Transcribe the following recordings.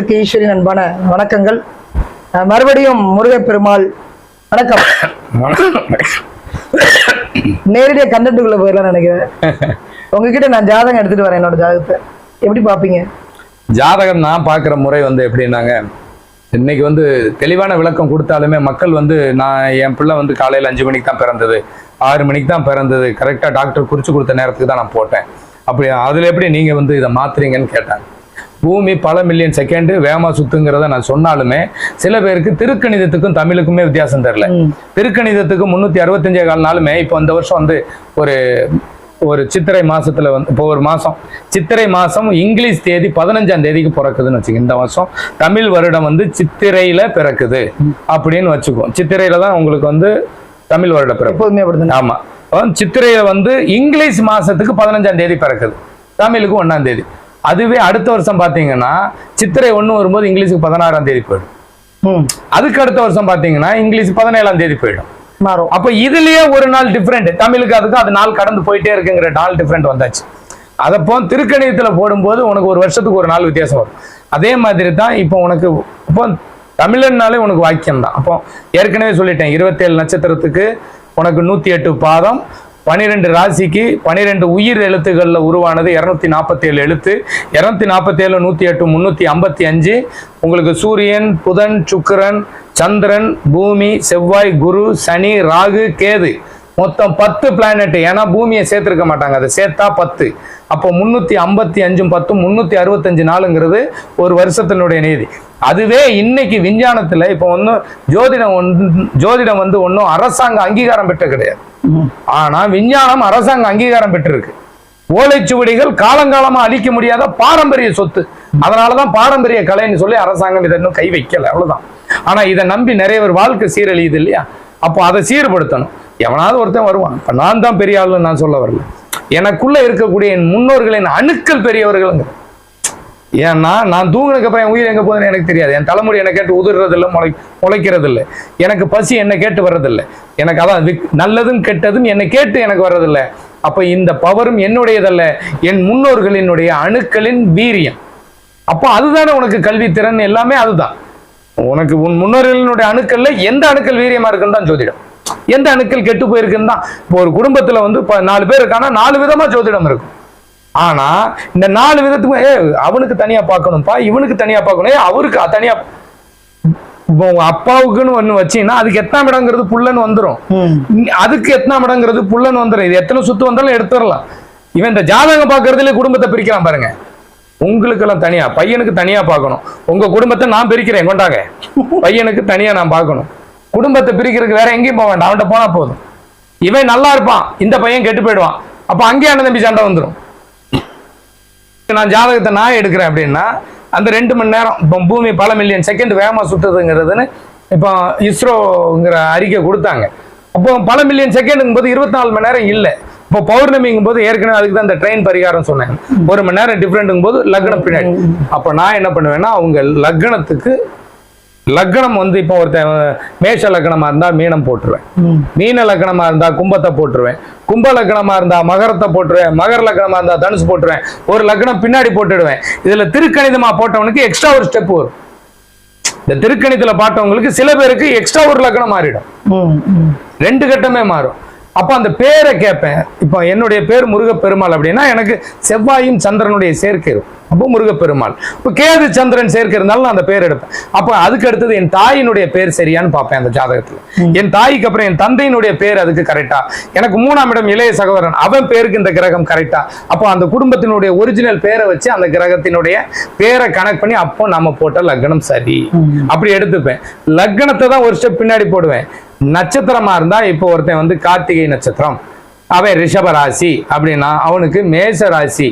நேயர்களுக்கு ஈஸ்வரின் அன்பான வணக்கங்கள். அஹ் மறுபடியும் முருகப்பெருமாள் வணக்கம். நேரடியாக கண்டென்ட்டுக்குள்ள போயிடலாம் நினைக்கிறேன். உங்ககிட்ட நான் ஜாதகம் எடுத்துட்டு வரேன் என்னோட ஜாதகத்தை. எப்படி பார்ப்பீங்க? ஜாதகம் நான் பார்க்குற முறை வந்து எப்படின்னாங்க இன்னைக்கு வந்து தெளிவான விளக்கம் கொடுத்தாலுமே மக்கள் வந்து நான் என் பிள்ளை வந்து காலையில் அஞ்சு மணிக்கு தான் பிறந்தது. ஆறு மணிக்கு தான் பிறந்தது. கரெக்டாக டாக்டர் குறிச்சு கொடுத்த நேரத்துக்கு தான் நான் போட்டேன். அப்படி அதில் எப்படி நீங்கள் வந்து இதை மாத்துறீங்கன்னு கேட்டாங்க. பூமி பல மில்லியன் செகண்டு வேகமாக சுத்துங்கிறத நான் சொன்னாலுமே சில பேருக்கு திருக்கணிதத்துக்கும் தமிழுக்குமே வித்தியாசம் தெரியல. ம். திருக்கணிதத்துக்கு முந்நூற்றி அறுபத்தஞ்சே கால் நாளுமே இப்போ இந்த வருஷம் வந்து ஒரு ஒரு சித்திரை மாசத்துல வந்து இப்போ ஒரு மாசம். சித்திரை மாசம் இங்கிலீஷ் தேதி பதினஞ்சாம் தேதிக்கு பிறக்குதுன்னு வச்சுக்க இந்த வருஷம் தமிழ் வருடம் வந்து சித்திரையில பிறக்குது அப்படின்னு வச்சுக்குவோம் சித்திரையில தான் உங்களுக்கு வந்து தமிழ் வருட பிறப்பு ஆமா. சித்திரையில வந்து இங்கிலீஷ் மாசத்துக்கு பதினஞ்சாம் தேதி பிறக்குது. தமிழுக்கு ஒண்ணாம் தேதி. அதுவே அடுத்த வருஷம் பாத்தீங்கன்னா சித்திரை ஒண்ணு வரும்போது இங்கிலீஷுக்கு பதினாறாம் தேதி போயிடும். அதுக்கு அடுத்த வருஷம் பாத்தீங்கன்னா இங்கிலீஷ் பதினேழாம் தேதி போயிடும். மாறும். அப்ப இதுலயே ஒரு நாள் டிஃப்ரெண்ட் தமிழுக்கு அதுக்கு அது நாள் கடந்து போயிட்டே இருக்குங்கிற நாள் டிஃப்ரெண்ட் வந்தாச்சு. அதப்போ திருக்கணிதத்துல போடும்போது உனக்கு ஒரு வருஷத்துக்கு ஒரு நாள் வித்தியாசம் வரும். அதே மாதிரி தான் இப்போ உனக்கு இப்போ தமிழன்னாலே உனக்கு வாக்கியம் தான். அப்போ ஏற்கனவே சொல்லிட்டேன் இருபத்தேழு நட்சத்திரத்துக்கு உனக்கு நூத்தி எட்டு பாதம் பனிரெண்டு ராசிக்கு பனிரெண்டு உயிர் எழுத்துக்களில் உருவானது இரநூத்தி நாற்பத்தி ஏழு எழுத்து. இரநூத்தி நாற்பத்தி ஏழு நூற்றி எட்டு முந்நூற்றி ஐம்பத்தி அஞ்சு. உங்களுக்கு சூரியன் புதன் சுக்கிரன் சந்திரன் பூமி செவ்வாய் குரு சனி ராகு கேது. மொத்தம் பத்து பிளானட் ஏன்னா பூமியை சேர்த்துருக்க மாட்டாங்க. அதை சேர்த்தா பத்து. அப்போ முந்நூற்றி ஐம்பத்தி அஞ்சும் பத்தும் முன்னூற்றி அறுபத்தஞ்சு நாளுங்கிறது ஒரு வருஷத்தினுடைய நீதி. அதுவே இன்னைக்கு விஞ்ஞானத்துல இப்போ ஒன்றும் ஜோதிடம் ஒன்று ஜோதிடம் வந்து ஒன்றும் அரசாங்க அங்கீகாரம் பெற்ற கிடையாது. ஆனா விஞ்ஞானம் அரசாங்க அங்கீகாரம் பெற்றிருக்கு. ஓலைச்சுவடிகள் காலங்காலமா அழிக்க முடியாத பாரம்பரிய சொத்து. அதனாலதான் பாரம்பரிய கலைன்னு சொல்லி அரசாங்கம் இதை இன்னும் கை வைக்கல. அவ்வளவுதான். ஆனா இதை நம்பி நிறைய பேர் வாழ்க்கை சீரழியுது இல்லையா? அப்போ அதை சீர்படுத்தணும். எவனாவது ஒருத்தன் வருவான். இப்ப நான் தான் பெரிய ஆளுன்னு நான் சொல்ல வரல. எனக்குள்ள இருக்கக்கூடிய என் முன்னோர்களின் அணுக்கள் பெரியவர்களுங்க. ஏன்னா நான் தூங்கினதுக்கப்புறம் என் உயிர் எங்கே போகுதுன்னு எனக்கு தெரியாது. என் தலைமுடி என்னை கேட்டு உதிர்றதில்லை முளை முளைக்கிறதில்லை. எனக்கு பசி என்னை கேட்டு வர்றதில்லை. எனக்கு அதான் விக்- நல்லதும் கெட்டதும் என்னை கேட்டு எனக்கு வர்றதில்லை. அப்போ இந்த பவரும் என்னுடையதல்ல என் முன்னோர்களினுடைய அணுக்களின் வீரியம். அப்போ அதுதானே உனக்கு கல்வித்திறன் எல்லாமே அதுதான். உனக்கு உன் முன்னோர்களினுடைய அணுக்கள்ல எந்த அணுக்கள் வீரியமா இருக்குன்னு தான் ஜோதிடம். எந்த அணுக்கள் கெட்டு போயிருக்குன்னு தான். இப்போ ஒரு குடும்பத்தில் வந்து நாலு பேர் இருக்கானா நாலு விதமாக ஜோதிடம் இருக்கும். ஆனா இந்த நாலு விதத்துக்கும் ஏ அவனுக்கு தனியா பார்க்கணும்ப்பா இவனுக்கு தனியா பார்க்கணும். ஏ அவருக்கு தனியா இப்போ உங்க அப்பாவுக்குன்னு ஒண்ணு வச்சீங்கன்னா அதுக்கு எத்தனாம் இடங்கிறது புல்லன்னு வந்துரும். ம். இங்க- அதுக்கு எத்தனாம் இடங்கிறது புல்லன்னு வந்துடும் இது எத்தனை சுத்து வந்தாலும் எடுத்துடலாம். இவன் இந்த ஜாதகம் பார்க்கறதுல குடும்பத்தை பிரிக்கிறான் பாருங்க. உங்களுக்கெல்லாம் தனியா பையனுக்கு தனியா பார்க்கணும். உங்க குடும்பத்தை நான் பிரிக்கிறேன் கொண்டாங்க. பையனுக்கு தனியா நான் பார்க்கணும். குடும்பத்தை பிரிக்கிறதுக்கு வேற எங்கேயும் போக வேண்டாம். அவன்கிட்ட போனா போதும். இவன் நல்லா இருப்பான். இந்த பையன் கெட்டு போயிடுவான். அப்ப அங்கேயே அண்ணன் தம்பி சண்டை வந்துடும் நான் ஜாதகத்தை நான் எடுக்கிறேன் அப்படின்னா அந்த ரெண்டு மணி நேரம் இப்போ பூமி பல மில்லியன் செகண்ட் வேகமாக சுற்றுறதுங்கிறதுன்னு இப்போ இஸ்ரோங்கிற அறிக்கை கொடுத்தாங்க. அப்போ பல மில்லியன் செகண்டுங்கும் போது இருபத்தி நாலு மணி நேரம் இல்லை. இப்போ பௌர்ணமிங்கும் போது ஏற்கனவே அதுக்கு தான் இந்த ட்ரெயின் பரிகாரம் சொன்னேன். ஒரு மணி நேரம் டிஃப்ரெண்ட்டுங்கும் போது லக்னம் பின்னாடி. அப்போ நான் என்ன பண்ணுவேன்னா அவங்க லக்னத்துக்கு லக்னம் வந்து இப்போ ஒருத்தன் மேஷ லக்னமா இருந்தா மீனம் போட்டுருவேன். மீன லக்னமா இருந்தா கும்பத்தை போட்டுருவேன். கும்ப லக்னமா இருந்தா மகரத்தை போட்டுருவேன். மகர லக்னமா இருந்தா தனுசு போட்டுருவேன். ஒரு லக்னம் பின்னாடி போட்டுடுவேன். இதுல திருக்கணிதமா போட்டவனுக்கு எக்ஸ்ட்ரா ஒரு ஸ்டெப் வரும். இந்த திருக்கணிதத்துல பாட்டவங்களுக்கு சில பேருக்கு எக்ஸ்ட்ரா ஒரு லக்னம் மாறிடும். ரெண்டு கட்டமே மாறும். அப்போ அந்த பேரை கேட்பேன். இப்போ என்னுடைய பேர் முருகப்பெருமாள் அப்படின்னா எனக்கு செவ்வாயும் சந்திரனுடைய சேர்க்கை இருக்கும். அப்போ முருகப்பெருமாள். இப்போ கேது சந்திரன் சேர்க்கை இருந்தாலும் நான் அந்த பேர் எடுப்பேன். அப்போ அதுக்கு அடுத்தது என் தாயினுடைய பேர் சரியான்னு பார்ப்பேன் அந்த ஜாதகத்துல. என் தாய்க்கு அப்புறம் என் தந்தையினுடைய பேர் அதுக்கு கரெக்டா எனக்கு மூணாம் இடம் இளைய சகோதரன். அவன் பேருக்கு இந்த கிரகம் கரெக்டா அப்போ அந்த குடும்பத்தினுடைய ஒரிஜினல் பேரை வச்சு அந்த கிரகத்தினுடைய பேரை கனெக்ட் பண்ணி அப்போ நம்ம போட்ட லக்னம் சரி. அப்படி எடுத்துப்பேன். லக்னத்தை தான் ஒரு ஸ்டெப் பின்னாடி போடுவேன். நட்சத்திரமா இருந்தா இப்போ ஒருத்தன் வந்து கார்த்திகை நட்சத்திரம். அவன் ரிஷப ராசி அப்படின்னா அவனுக்கு மேச ராசி.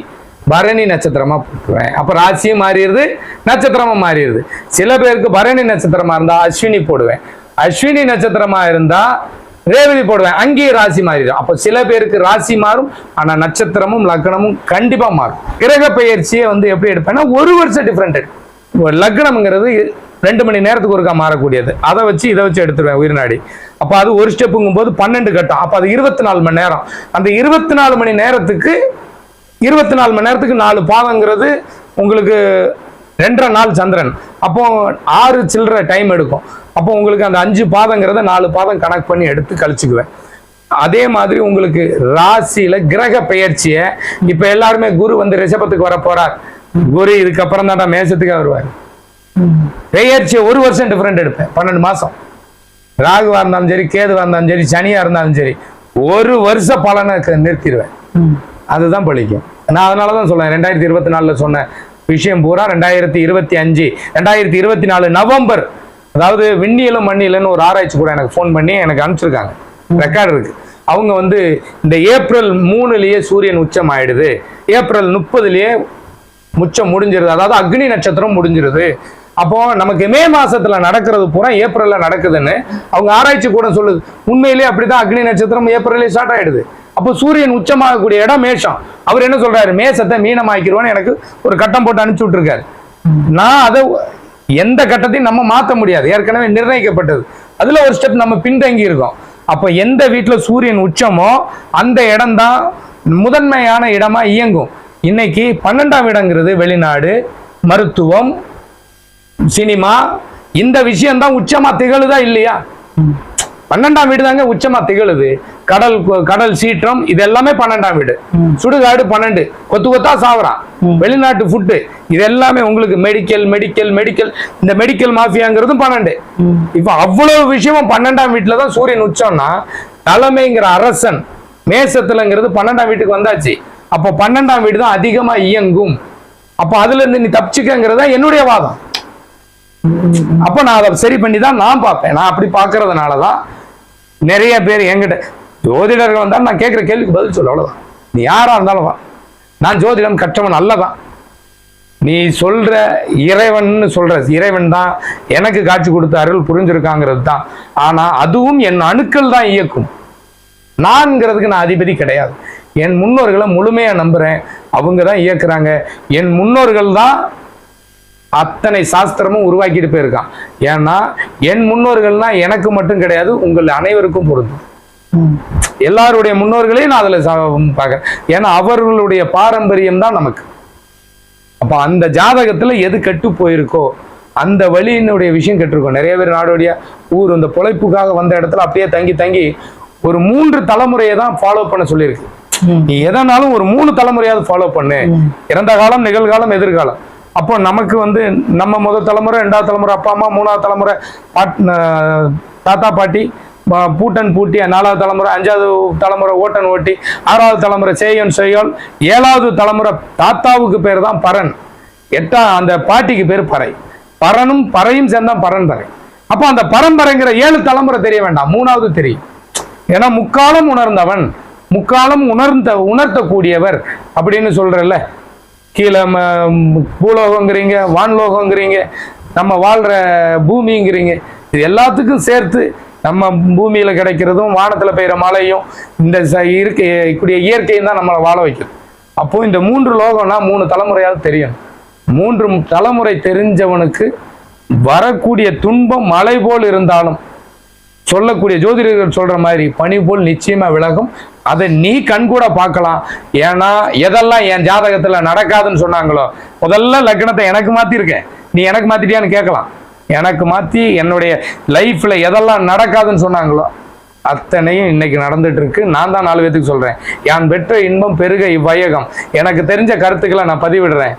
பரணி நட்சத்திரமா போட்டுருவேன். அப்ப ராசியும் மாறிடுது நட்சத்திரமாக மாறிடுது. சில பேருக்கு பரணி நட்சத்திரமா இருந்தா அஸ்வினி போடுவேன். அஸ்வினி நட்சத்திரமா இருந்தா ரேவதி போடுவேன். அங்கேயும் ராசி மாறிடும். அப்போ சில பேருக்கு ராசி மாறும் ஆனா நட்சத்திரமும் லக்னமும் கண்டிப்பா மாறும். கிரக பெயர்ச்சியை வந்து எப்படி எடுப்பேன்னா ஒரு வருஷம் டிஃப்ரெண்ட் லக்னம்ங்கிறது ரெண்டு மணி நேரத்துக்கு ஒருக்கா மாறக்கூடியது. அதை வச்சு இதை வச்சு எடுத்துருவேன் உயிர்நாடி. அப்போ அது ஒரு ஸ்டெப்புங்கும் போது பன்னெண்டு கட்டம். அப்போ அது இருபத்தி நாலு மணி நேரம். அந்த இருபத்தி நாலு மணி நேரத்துக்கு இருபத்தி நாலு மணி நேரத்துக்கு நாலு பாதங்கிறது உங்களுக்கு ரெண்டரை நாள் சந்திரன். அப்போ ஆறு சில்லற டைம் எடுக்கும். அப்போ உங்களுக்கு அந்த அஞ்சு பாதங்கிறத நாலு பாதம் கணக்கு பண்ணி எடுத்து கழிச்சுக்குவேன். அதே மாதிரி உங்களுக்கு ராசியில கிரக பெயர்ச்சியை இப்ப எல்லாருமே குரு வந்து ரிஷபத்துக்கு வர போறார். குரு இதுக்கப்புறம் தான் மேசத்துக்கு வருவார். பெயர்ச்சியை ஒரு வருஷம் டிஃப்ரெண்ட் எடுப்பேன். பன்னெண்டு மாசம். ராகுவா இருந்தாலும் சரி கேதுவா இருந்தாலும் சரி சனியா இருந்தாலும் சரி ஒரு வருஷ பலனை நிறுத்திடுவேன். அதுதான் பழிக்கும். நான் அதனால தான் சொல்லுவேன் ரெண்டாயிரத்தி இருபத்தி நாலில் சொன்ன விஷயம் பூரா ரெண்டாயிரத்தி இருபத்தி அஞ்சு ரெண்டாயிரத்தி இருபத்தி நாலு நவம்பர். அதாவது விண்ணியலும் மண்ணியலன்னு ஒரு ஆராய்ச்சி கூட எனக்கு ஃபோன் பண்ணி எனக்கு அனுப்பிச்சிருக்காங்க. ரெக்கார்டு இருக்கு. அவங்க வந்து இந்த ஏப்ரல் மூணுலேயே சூரியன் உச்சம் ஆயிடுது. ஏப்ரல் முப்பதுலேயே முச்சம் முடிஞ்சிருது. அதாவது அக்னி நட்சத்திரம் முடிஞ்சிருது. அப்போ நமக்கு மே மாசத்துல நடக்கிறது பூரா ஏப்ரல்ல நடக்குதுன்னு அவங்க ஆராய்ச்சி கூட சொல்லுது. உண்மையிலேயே அப்படிதான் அக்னி நட்சத்திரம் ஏப்ரல்லே ஸ்டார்ட் ஆயிடுது. அப்போ சூரியன் உச்சமாகக்கூடிய இடம் மேஷம். அவர் என்ன சொல்றாரு? மேசத்தை மீனமாக்கிடுவோன்னு எனக்கு ஒரு கட்டம் போட்டு அனுப்பிச்சு விட்டுருக்காரு. நான் அதை எந்த கட்டத்தையும் நம்ம மாற்ற முடியாது. ஏற்கனவே நிர்ணயிக்கப்பட்டது. அதில் ஒரு ஸ்டெப் நம்ம பின்தங்கி இருக்கோம். அப்போ எந்த வீட்டில் சூரியன் உச்சமோ அந்த இடம்தான் முதன்மையான இடமா இயங்கும். இன்னைக்கு பன்னெண்டாம் இடங்கிறது வெளிநாடு மருத்துவம் சினிமா. இந்த விஷயம்தான் உச்சமா திகழுதா இல்லையா? பன்னெண்டாம் வீடு தாங்க உச்சமா திகழுது. கடல் கடல் சீற்றம் இது எல்லாமே பன்னெண்டாம் வீடு. சுடுகாடு பன்னெண்டு. கொத்து கொத்தா சாவறான் வெளிநாட்டு ஃபுட்டு இது எல்லாமே உங்களுக்கு மெடிக்கல் மெடிக்கல் மெடிக்கல் இந்த மெடிக்கல் மாஃபியாங்கிறதும் பன்னெண்டு. இப்ப அவ்வளவு விஷயமும் பன்னெண்டாம் வீட்டுல தான் சூரியன் உச்சம்னா தலைமைங்கிற அரசன் மேசத்துலங்கிறது பன்னெண்டாம் வீட்டுக்கு வந்தாச்சு. அப்போ பன்னெண்டாம் வீடு தான் அதிகமா இயங்கும். அப்போ அதுல இருந்து நீ தப்பிச்சுக்கங்கிறது தான் என்னுடைய வாதம். அப்ப நான் அதை சரி பண்ணி தான் நான் பார்ப்பேன். நான் அப்படி பார்க்கறதுனால தான் நிறைய பேர் என்கிட்ட ஜோதிடர்கள் வந்தாலும் நான் கேட்குற கேள்விக்கு பதில் சொல்ல அவ்வளோதான் நீ யாராக இருந்தாலும் வா. நான் ஜோதிடம் கற்றவன் அல்லதான் நீ சொல்கிற இறைவன்னு சொல்கிற இறைவன் தான் எனக்கு காட்சி கொடுத்த அருள் புரிஞ்சிருக்காங்கிறது தான். ஆனால் அதுவும் என் அணுக்கள் தான் இயக்கும். நான்ங்கிறதுக்கு நான் அதிபதி கிடையாது. என் முன்னோர்களை முழுமையாக நம்புகிறேன் அவங்க தான் இயக்குறாங்க. என் முன்னோர்கள் தான் அத்தனை சாஸ்திரமும் உருவாக்கிட்டு போயிருக்கான். ஏன்னா என் முன்னோர்கள்னா எனக்கு மட்டும் கிடையாது உங்கள் அனைவருக்கும் பொருந்தும். எல்லாருடைய முன்னோர்களையும் நான் அதுல பார்க்கறேன். ஏன்னா அவர்களுடைய பாரம்பரியம் தான் நமக்கு. அப்ப அந்த ஜாதகத்துல எது கெட்டு போயிருக்கோ அந்த வழியினுடைய விஷயம் கெட்டிருக்கோம். நிறைய பேர் நாடோடியா ஊர் இந்த பொழைப்புக்காக வந்த இடத்துல அப்படியே தங்கி தங்கி ஒரு மூன்று தலைமுறையை தான் ஃபாலோ பண்ண சொல்லியிருக்கு. நீ எதனாலும் ஒரு மூணு தலைமுறையாவது ஃபாலோ பண்ணு. இறந்த காலம் நிகழ்காலம் எதிர்காலம். அப்போ நமக்கு வந்து நம்ம முதல் தலைமுறை ரெண்டாவது தலைமுறை அப்பா அம்மா மூணாவது தலைமுறை பாட் தாத்தா பாட்டி பூட்டன் பூட்டி நாலாவது தலைமுறை அஞ்சாவது தலைமுறை ஓட்டன் ஓட்டி ஆறாவது தலைமுறை செய்யன் செய்யோல் ஏழாவது தலைமுறை தாத்தாவுக்கு பேர் தான் பரன். எட்டா அந்த பாட்டிக்கு பேர் பறை. பரனும் பறையும் சேர்ந்தா பரன் பறை. அப்போ அந்த பரம்பரைங்கிற ஏழு தலைமுறை தெரிய வேண்டாம். மூணாவது தெரியும். ஏன்னா முக்காலம் உணர்ந்தவன் முக்காலம் உணர்ந்த உணர்த்தக்கூடியவர் அப்படின்னு சொல்றல்ல. கீழே பூலோகங்கிறீங்க வான்லோகங்கிறீங்க நம்ம வாழ்கிற பூமிங்கிறீங்க இது எல்லாத்துக்கும் சேர்த்து நம்ம பூமியில் கிடைக்கிறதும் வானத்தில் பெய்கிற மழையும் இந்த ச- இயற்கை இயற்கையும் தான் நம்மளை வாழ வைக்கும் அப்போது இந்த மூன்று லோகம்னா மூணு தலைமுறையாவது தெரியும். மூன்று தலைமுறை தெரிஞ்சவனுக்கு வரக்கூடிய துன்பம் மலை போல் இருந்தாலும் சொல்லக்கூடிய ஜோதிடர்கள் சொல்ற மாதிரி பனி போல் நிச்சயமா விலகும். அதை நீ கண்கூட பார்க்கலாம். ஏன்னா எதெல்லாம் என் ஜாதகத்துல நடக்காதுன்னு சொன்னாங்களோ முதல்ல லக்னத்தை எனக்கு மாத்திருக்கேன். நீ எனக்கு மாத்திட்டியான்னு கேட்கலாம். எனக்கு மாத்தி என்னுடைய லைஃப்ல எதெல்லாம் நடக்காதுன்னு சொன்னாங்களோ அத்தனையும் இன்னைக்கு நடந்துட்டு இருக்கு நான் தான் நாலு பேத்துக்கு சொல்றேன். யான் பெற்ற இன்பம் பெருக இவ்வையகம். எனக்கு தெரிஞ்ச கருத்துக்களை நான் பதிவிடுறேன்.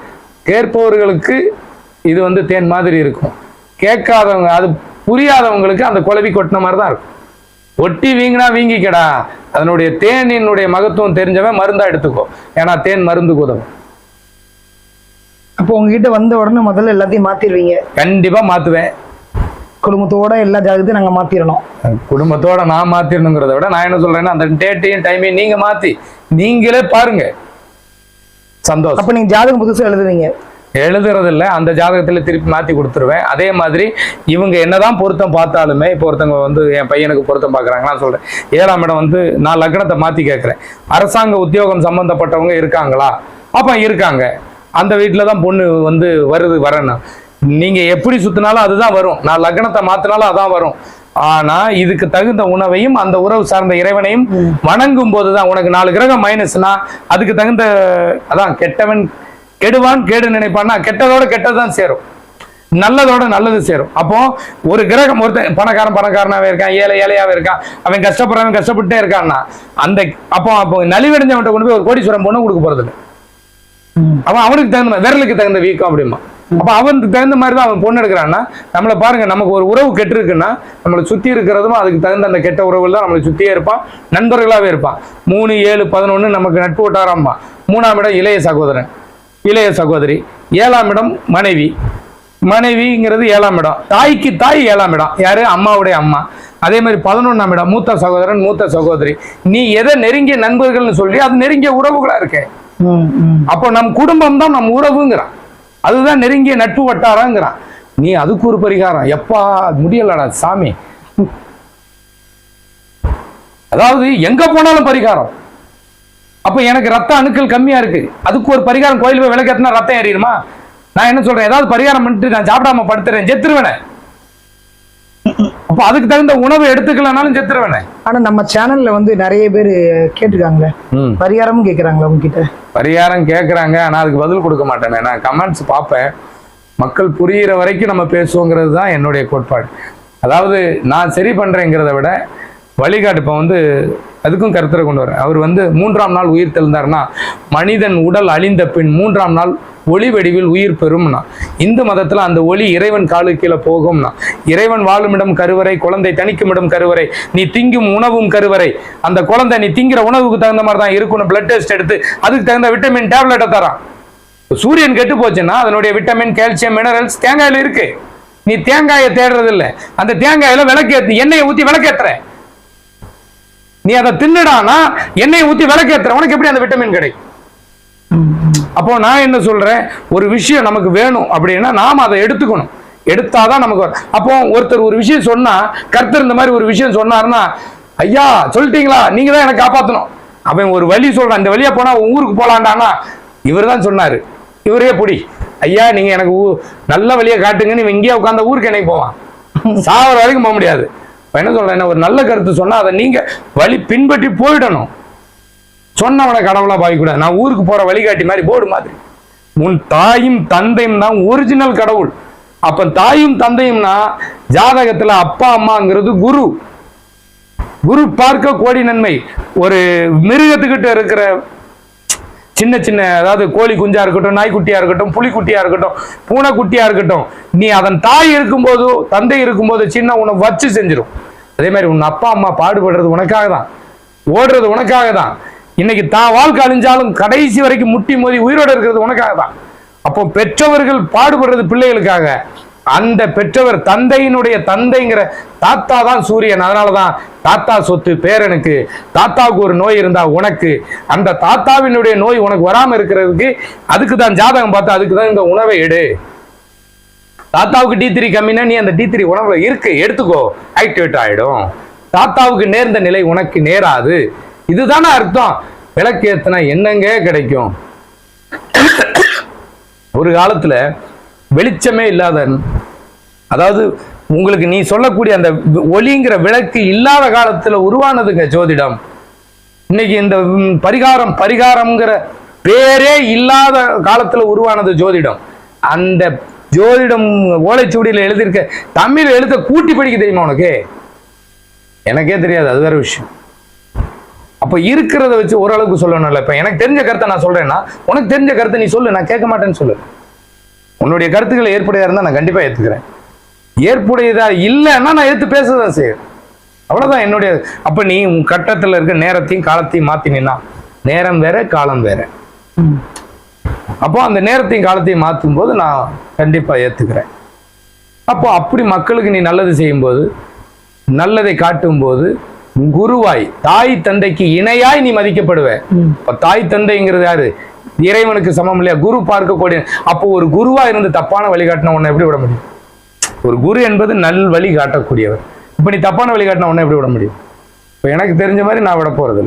கேட்பவர்களுக்கு இது வந்து தேன் மாதிரி இருக்கும். கேட்காதவங்க அது புரியாதவங்களுக்கு அந்த குழவி கொட்டின மாதிரி தான் இருக்கும். ஒட்டி வீங்கினா வீங்கிக்கடா. அதனுடைய தேனினுடைய மகத்துவம் தெரிஞ்சவன் மருந்தா எடுத்துக்கோ. ஏன்னா தேன் மருந்துக்கு உதவும் அப்போ உங்ககிட்ட வந்த உடனே முதல்ல எல்லாத்தையும் மாத்திடுவீங்க. கண்டிப்பா மாத்துவேன். குடும்பத்தோட எல்லா ஜாதகத்தையும் நாங்க மாத்திரணும் குடும்பத்தோட நான் மாத்திரணுங்கிறத விட நான் என்ன சொல்றேன்னா அந்த டேட்டையும் டைமையும் நீங்க மாத்தி நீங்களே பாருங்க. சந்தோஷம். அப்ப நீங்க ஜாதகம் புதுசா எழுதுவீங்க. எழுதுறது இல்ல அந்த ஜாதகத்துல திருப்பி மாத்தி கொடுத்துருவேன். அதே மாதிரி இவங்க என்னதான் பொருத்தம் பார்த்தாலுமே இப்போ ஒருத்தவங்க வந்து என் பையனுக்கு பொருத்தம் பார்க்கறாங்க நான் சொல்றேன். ஏழாம் இடம் வந்து நான் லக்னத்தை மாத்தி கேட்கிறேன். அரசாங்க உத்தியோகம் சம்பந்தப்பட்டவங்க இருக்காங்களா? அப்ப இருக்காங்க. அந்த வீட்டுல தான் பொண்ணு வந்து வருது வரணும் நீங்க எப்படி சுத்தினாலும் அதுதான் வரும். நான் லக்னத்தை மாத்தினாலும் அதான் வரும். ஆனா இதுக்கு தகுந்த உணவையும் அந்த உறவு சார்ந்த இறைவனையும் வணங்கும் போதுதான் உனக்கு நாலு கிரகம் மைனஸ்னா அதுக்கு தகுந்த அதான் கெட்டவன் கெடுவான் கேடு நினைப்பான்னா கெட்டதோட கெட்டதான் சேரும். நல்லதோட நல்லது சேரும். அப்போ ஒரு கிரகம் ஒருத்தன் பணக்காரன் பணக்காரனாவே இருக்கான் ஏழை ஏழையாவே இருக்கான் அவன் கஷ்டப்படுறவன் கஷ்டப்பட்டே இருக்கான்னா அந்த அப்போ அப்போ நலிவடைஞ்சவன்ட்ட கொண்டு போய் ஒரு கோடீஸ்வரம் பொண்ணு கொடுக்க போறது அவன் அவனுக்கு தகுந்த மாதிரி விரலுக்கு தகுந்த வீக்கம் அப்படிமா. அப்ப அவனுக்கு தகுந்த மாதிரி தான் அவன் பொண்ணு எடுக்கிறான்னா நம்மளை பாருங்க நமக்கு ஒரு உறவு கெட்டு இருக்குன்னா நம்மளை சுத்தி இருக்கிறதும் அதுக்கு தகுந்த அந்த கெட்ட உறவுகள் தான் நம்மளை சுத்தியே இருப்பான் நண்பர்களாவே இருப்பான். மூணு ஏழு பதினொன்று நமக்கு நட்பு வட்டாரம்பா மூணாம் இடம் இளைய சகோதரன். இளைய சகோதரி ஏழாம் இடம் மனைவி. மனைவிங்கிறது ஏழாம் இடம். தாய்க்கு தாய் ஏழாம் இடம். யாரு? அம்மாவுடைய அம்மா. அதே மாதிரி பதினொன்னாம் இடம் மூத்த சகோதரன் மூத்த சகோதரி. நீ எதை நெருங்கிய நண்பர்கள்னு சொல்லி அது நெருங்கிய உறவுகளா இருக்கே. அப்போ நம் குடும்பம் தான் நம் உறவுங்கிறான். அதுதான் நெருங்கிய நட்பு வட்டாரங்கிறான். நீ அதுக்கு ஒரு பரிகாரம். எப்பா முடியலடா சாமி. அதாவது எங்க போனாலும் பரிகாரம். அப்ப எனக்கு ரத்த அணுக்கள் கம்மியா இருக்கு. அதுக்கு ஒரு பரிகாரம் கோயில் போய் விளக்கேத்தினா ரத்தம் ஏறிடுமா? நான் என்ன சொல்றேன்? ஏதாவது பரிகாரம் பண்ணிட்டு நான் சாப்பிடாம படுத்துறேன் செத்துருவேனே. அப்ப அதுக்கு தகுந்த உணவு எடுத்துக்கலனாலும் செத்துருவேனே. ஆனா நம்ம சேனல்ல வந்து நிறைய பேர் கேட்டிருக்காங்களே ம். பரிகாரமும் கேக்குறாங்களா உங்ககிட்ட? பரிகாரம் கேட்குறாங்க ஆனால் அதுக்கு பதில் கொடுக்க மாட்டேனே. நான் கமெண்ட்ஸ் பார்ப்பேன். மக்கள் புரியிற வரைக்கும் நம்ம பேசுவோங்கிறது தான் என்னுடைய கோட்பாடு. அதாவது நான் சரி பண்ணுறேங்கிறத விட வழிகாட்டுப்பை வந்து அதுக்கும் கருத்தரை கொண்டு வரேன் அவர் வந்து மூன்றாம் நாள் உயிர் தெழுந்தார்னா மனிதன் உடல் அழிந்த பின் மூன்றாம் நாள் ஒளி வடிவில் உயிர் பெறும்னா இந்து மதத்தில் அந்த ஒளி இறைவன் காலு கீழே போகும்னா இறைவன் வாழுமிடம் கருவறை குழந்தை தணிக்குமிடம் கருவறை நீ திங்கும் உணவும் கருவறை அந்த குழந்தை நீ திங்கிற உணவுக்கு தகுந்த மாதிரி தான் இருக்கணும் பிளட் டெஸ்ட் எடுத்து அதுக்கு தகுந்த விட்டமின் டேப்லெட்டை தரான். சூரியன் கெட்டு போச்சுன்னா அதனுடைய விட்டமின் கால்சியம் மினரல்ஸ் தேங்காயில் இருக்கு. நீ தேங்காயை தேடுறதில்லை. அந்த தேங்காயில விளக்கேற்று எண்ணெயை ஊற்றி விளக்கேற்றுற நீ அதை தின்னுடானா எண்ணெயை ஊத்தி விளக்கேத்துற. உனக்கு எப்படி அந்த விட்டமின் கிடைக்கும் அப்போ நான் என்ன சொல்றேன்? ஒரு விஷயம் நமக்கு வேணும் அப்படின்னா நாம் அதை எடுத்துக்கணும். எடுத்தாதான் நமக்கு வரும். அப்போ ஒருத்தர் ஒரு விஷயம் சொன்னா கர்த்தர் இந்த மாதிரி ஒரு விஷயம் சொன்னாருன்னா ஐயா சொல்லிட்டீங்களா? நீங்க தான் எனக்கு காப்பாத்தணும். அவன் ஒரு வழி சொல்றான். இந்த வழியா போனா ஊருக்கு போலாண்டானா இவர் தான் சொன்னாரு. இவரே பிடி. ஐயா நீங்க எனக்கு ஊ- நல்ல வழியை காட்டுங்கன்னு இவன் இங்கேயே உட்காந்த ஊருக்கு என்னைக்கு போவான்? சாவர வரைக்கும் போக முடியாது. என்ன சொல்றேன் என்ன ஒரு நல்ல கருத்து சொன்னா அதை நீங்க வழி பின்பற்றி போயிடணும். சொன்னவனை கடவுளா பாய்க்கூடாது நான் ஊருக்கு போற வழிகாட்டி மாதிரி போர்டு மாதிரி. உன் தாயும் தந்தையும் தான் ஒரிஜினல் கடவுள். அப்ப தாயும் தந்தையும்னா ஜாதகத்துல அப்பா அம்மாங்கிறது குரு. குரு பார்க்க கோடி நன்மை. ஒரு மிருகத்துக்கிட்ட இருக்கிற சின்ன சின்ன அதாவது கோழி குஞ்சா இருக்கட்டும் நாய்க்குட்டியா இருக்கட்டும் புலிக்குட்டியா இருக்கட்டும் பூனைக்குட்டியா இருக்கட்டும் நீ அதன் தாய் இருக்கும்போது தந்தை இருக்கும்போது சின்ன உன்னை வச்சு செஞ்சிடும் அதே மாதிரி உன் அப்பா அம்மா பாடுபடுறது உனக்காக தான் ஓடுறது உனக்காக தான் இன்னைக்கு தான் வாழ்க்கை அழிஞ்சாலும் கடைசி வரைக்கும் முட்டி மோதி உயிரோடு இருக்கிறது உனக்காக தான் அப்போ பெற்றவர்கள் பாடுபடுறது பிள்ளைகளுக்காக. அந்த பெற்றவர் தந்தையினுடைய தந்தைங்கிற தாத்தா தான் சூரியன். அதனாலதான் தாத்தா சொத்து பேரனுக்கு தாத்தாவுக்கு ஒரு நோய் இருந்தா உனக்கு. அந்த தாத்தாவினுடைய நோய் உனக்கு வராம இருக்கிறதுக்கு அதுக்கு தான் ஜாதகம் பார்த்து அதுக்கு தான் இந்த உணவை எடு. தாத்தாவுக்கு டி த்ரீ கம்மினா நீ அந்த டி த்ரீ உணவுல இருக்கு. எடுத்துக்கோ. ஆக்டிவேட் ஆயிடும். தாத்தாவுக்கு நேர்ந்த நிலை உனக்கு நேராது. இதுதானே அர்த்தம். விளக்கு விளக்கேத்தினா என்னங்க கிடைக்கும்? ஒரு காலத்துல வெளிச்சமே இல்லாத அதாவது உங்களுக்கு நீ சொல்லக்கூடிய அந்த ஒளிங்கிற விளக்கு இல்லாத காலத்தில் உருவானதுங்க ஜோதிடம். இன்னைக்கு இந்த பரிகாரம் பரிகாரம்ங்கிற பேரே இல்லாத காலத்தில் உருவானது ஜோதிடம். அந்த ஜோதிடம் ஓலைச்சுவடியில் எழுதியிருக்க தமிழ் எழுத கூட்டி படிக்க தெரியுமா உனக்கு? எனக்கே தெரியாது அது வேற விஷயம். அப்போ இருக்கிறத வச்சு ஓரளவுக்கு சொல்லணும்ல இப்போ எனக்கு தெரிஞ்ச கருத்தை நான் சொல்றேன்னா உனக்கு தெரிஞ்ச கருத்தை நீ சொல்லு நான் கேட்க மாட்டேன்னு சொல்லு. உன்னுடைய கருத்துக்களை ஏற்புடையா இருந்தா நான் கண்டிப்பா ஏத்துக்கிறேன். ஏற்புடையதா இல்லைன்னா நான் ஏத்து பேசதான் செய்யறேன் அவ்வளவுதான் என்னுடைய அப்ப நீ உன் கட்டத்துல இருக்க நேரத்தையும் காலத்தையும் மாத்தினா நேரம் வேற காலம் வேற. அப்போ அந்த நேரத்தையும் காலத்தையும் மாற்றும் போது நான் கண்டிப்பா ஏத்துக்கிறேன். அப்போ அப்படி மக்களுக்கு நீ நல்லது செய்யும்போது நல்லதை காட்டும் போது குருவாய் தாய் தந்தைக்கு இணையாய் நீ மதிக்கப்படுவ. தாய் தந்தைங்கிறது யாரு? இறைவனுக்கு சமம் இல்லையா? குரு பார்க்கக்கூடிய அப்போ ஒரு குருவா இருந்து தப்பான வழிகாட்டின உன்னை எப்படி விட முடியும்? ஒரு குரு என்பது நல் வழி காட்டக்கூடியவர். இப்படி நீ தப்பான வழி காட்டின உன்னை எப்படி விட முடியும்? இப்போ எனக்கு தெரிஞ்ச மாதிரி நான் விட போறது